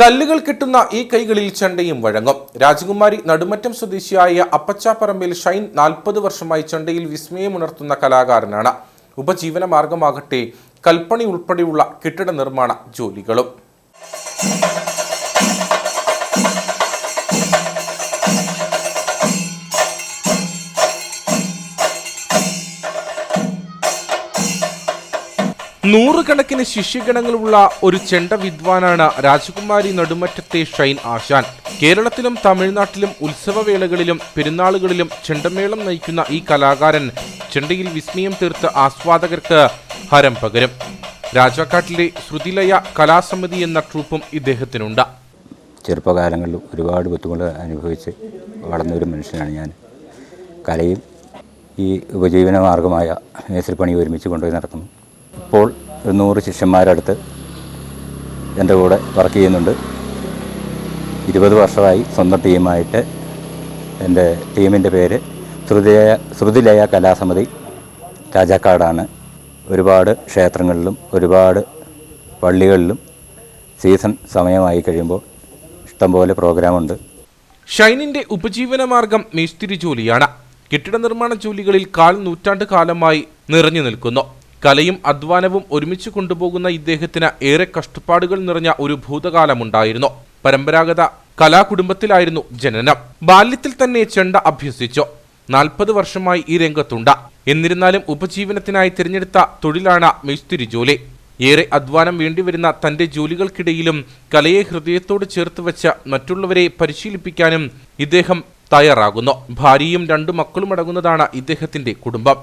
കല്ലുകൾ കിട്ടുന്ന ഈ കൈകളിൽ ചെണ്ടയും വഴങ്ങും. രാജകുമാരി നടുമറ്റം സ്വദേശിയായ അപ്പച്ചാപ്പറമ്പിൽ ഷൈൻ നാൽപ്പത് വർഷമായി ചെണ്ടയിൽ വിസ്മയമുണർത്തുന്ന കലാകാരനാണ്. ഉപജീവന മാർഗമാകട്ടെ കൽപ്പണി ഉൾപ്പെടെയുള്ള കെട്ടിട നിർമ്മാണ ജോലികളും. നൂറുകണക്കിന് ശിഷ്യഗണങ്ങളുള്ള ഒരു ചെണ്ട വിദ്വാനാണ് രാജകുമാരി നടുമറ്റത്തെ ഷൈൻ ആശാൻ. കേരളത്തിലും തമിഴ്നാട്ടിലും ഉത്സവവേളകളിലും പെരുന്നാളുകളിലും ചെണ്ടമേളം നയിക്കുന്ന ഈ കലാകാരൻ ചെണ്ടയിൽ വിസ്മയം തീർത്ത് ആസ്വാദകർക്ക് ഹരം പകരും. രാജാക്കാട്ടിലെ ശ്രുതിലയ കലാസമിതി എന്ന ട്രൂപ്പും ഇദ്ദേഹത്തിനുണ്ട്. ചെറുപ്പകാലങ്ങളിൽ ഒരുപാട് ബുദ്ധിമുട്ട് അനുഭവിച്ച് വളർന്ന ഒരു മനുഷ്യനാണ് ഞാൻ. കലയും ഈ ഉപജീവന മാർഗമായ പണി ഒരുമിച്ച് കൊണ്ടുപോയി നടക്കുന്നു ഇപ്പോൾ ഒരു നൂറ് ശിഷ്യന്മാരടുത്ത് എന്റെ കൂടെ വർക്ക് ചെയ്യുന്നുണ്ട്. ഇരുപത് വർഷമായി സ്വന്തം ടീമായിട്ട് എന്റെ ടീമിന്റെ പേര് ശ്രുതിലയ ശ്രുതിലയ കലാസമിതി രാജാക്കാടാണ്. ഒരുപാട് ക്ഷേത്രങ്ങളിലും ഒരുപാട് പള്ളികളിലും സീസൺ സമയമായി കഴിയുമ്പോൾ ഇഷ്ടംപോലെ പ്രോഗ്രാമുണ്ട്. ഷൈനിന്റെ ഉപജീവന മാർഗം മേസ്തിരി ജോലിയാണ് കെട്ടിട നിർമ്മാണ ജോലികളിൽ കാൽ നൂറ്റാണ്ട് കാലമായി നിറഞ്ഞു നിൽക്കുന്നു. കലയും അധ്വാനവും ഒരുമിച്ച് കൊണ്ടുപോകുന്ന ഇദ്ദേഹത്തിന് ഏറെ കഷ്ടപ്പാടുകൾ നിറഞ്ഞ ഒരു ഭൂതകാലമുണ്ടായിരുന്നു. പരമ്പരാഗത കലാകുടുംബത്തിലായിരുന്നു ജനനം. ബാല്യത്തിൽ തന്നെ ചെണ്ട അഭ്യസിച്ചു. നാൽപ്പത് വർഷമായി ഈ രംഗത്തുണ്ട്. എന്നിരുന്നാലും ഉപജീവനത്തിനായി തിരഞ്ഞെടുത്ത തൊഴിലാണ് മേസ്തിരി ജോലി. ഏറെ അധ്വാനം വേണ്ടിവരുന്ന തന്റെ ജോലികൾക്കിടയിലും കലയെ ഹൃദയത്തോട് ചേർത്ത് വെച്ച് മറ്റുള്ളവരെ പരിശീലിപ്പിക്കാനും ഇദ്ദേഹം തയ്യാറാകുന്നു. ഭാര്യയും രണ്ടു മക്കളും അടങ്ങുന്നതാണ് ഇദ്ദേഹത്തിന്റെ കുടുംബം.